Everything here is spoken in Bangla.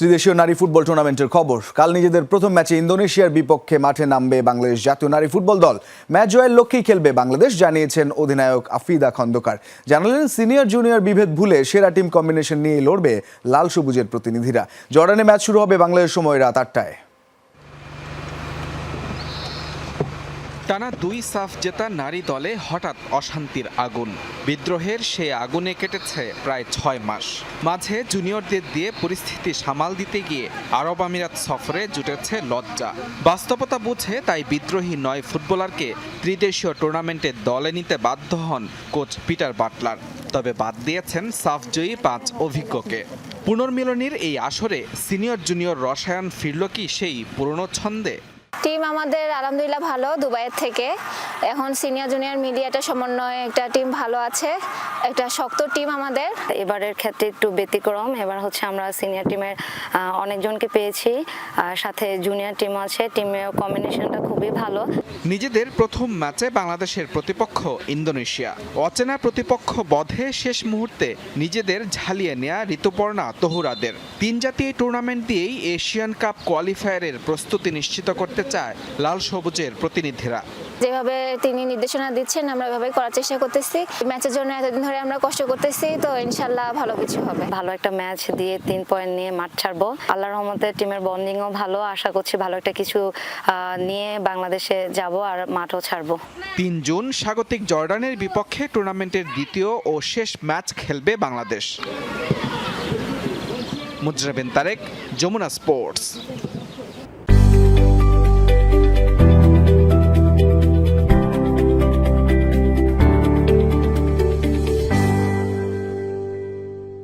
ত্রিদেশীয় নারী ফুটবল টুর্নামেন্টের খবর। কাল নিজেদের প্রথম ম্যাচে ইন্দোনেশিয়ার বিপক্ষে মাঠে নামবে বাংলাদেশ জাতীয় নারী ফুটবল দল। ম্যাচ জয়ের লক্ষ্যেই খেলবে বাংলাদেশ, জানিয়েছেন অধিনায়ক আফিদা খন্দকার। জানালেন, সিনিয়র জুনিয়র বিভেদ ভুলে সেরা টিম কম্বিনেশন নিয়ে লড়বে লাল সবুজের প্রতিনিধিরা। জর্ডানে ম্যাচ শুরু হবে বাংলাদেশ সময় রাত আটটায়। টানা দুই সাফ জেতা নারী দলে হঠাৎ অশান্তির আগুন। বিদ্রোহের সে আগুনে কেটেছে প্রায় ছয় মাস। মাঝে জুনিয়রদের দিয়ে পরিস্থিতি সামাল দিতে গিয়ে আরব আমিরাত সফরে জুটেছে লজ্জা। বাস্তবতা বুঝে তাই বিদ্রোহী নয় ফুটবলারকে ত্রিদেশীয় টুর্নামেন্টে দলে নিতে বাধ্য হন কোচ পিটার বাটলার। তবে বাদ দিয়েছেন সাফজয়ী পাঁচ অভিজ্ঞকে। পুনর্মিলনীর এই আসরে সিনিয়র জুনিয়র রসায়ন ফিরল কি সেই পুরনো ছন্দে? টিম আমাদের আলহামদুলিল্লাহ ভালো দুবাইয়ের থেকে। এখন সিনিয়র জুনিয়র মিডিয়াটা সমন্বয়ে একটা টিম ভালো আছে। একটা শক্ত টিম আমাদের। এবারের ক্ষেত্রে একটু ব্যতিক্রম। এবার হচ্ছে আমরা সিনিয়র টিমের অনেকজনকে পেয়েছি। আর সাথে জুনিয়র টিম আছে। টিমের কম্বিনেশনটা খুবই ভালো। নিজেদের প্রথম ম্যাচে বাংলাদেশের প্রতিপক্ষ ইন্দোনেশিয়া। অচেনা প্রতিপক্ষ বধে শেষ মুহূর্তে নিজেদের ঝালিয়ে নেয়া ঋতুপর্ণা তহুরাদের। তিন জাতীয় টুর্নামেন্ট দিয়েই এশিয়ান কাপ কোয়ালিফায়ারের প্রস্তুতি নিশ্চিত করতে চায় লাল সবুজের প্রতিনিধিরা। যেভাবে তিনি নির্দেশনা দিচ্ছেন আমরা এভাবে করার চেষ্টা করতেছি। ম্যাচের জন্য এতদিন ধরে আমরা কষ্ট করতেছি তো ইনশাল্লাহ ভালো কিছু হবে। ভালো একটা ম্যাচ দিয়ে তিন পয়েন্ট নিয়ে মাঠ ছাড়বো। আল্লাহর রহমতে টিমের বন্ডিংও ভালো। আশা করছি ভালো একটা কিছু নিয়ে বাংলাদেশে যাব আর মাঠও ছাড়বো। তিন জুন স্বাগতিক জর্ডানের বিপক্ষে টুর্নামেন্টের দ্বিতীয় ও শেষ ম্যাচ খেলবে বাংলাদেশ। মুজরাবিন তারেক যমুনা স্পোর্টস।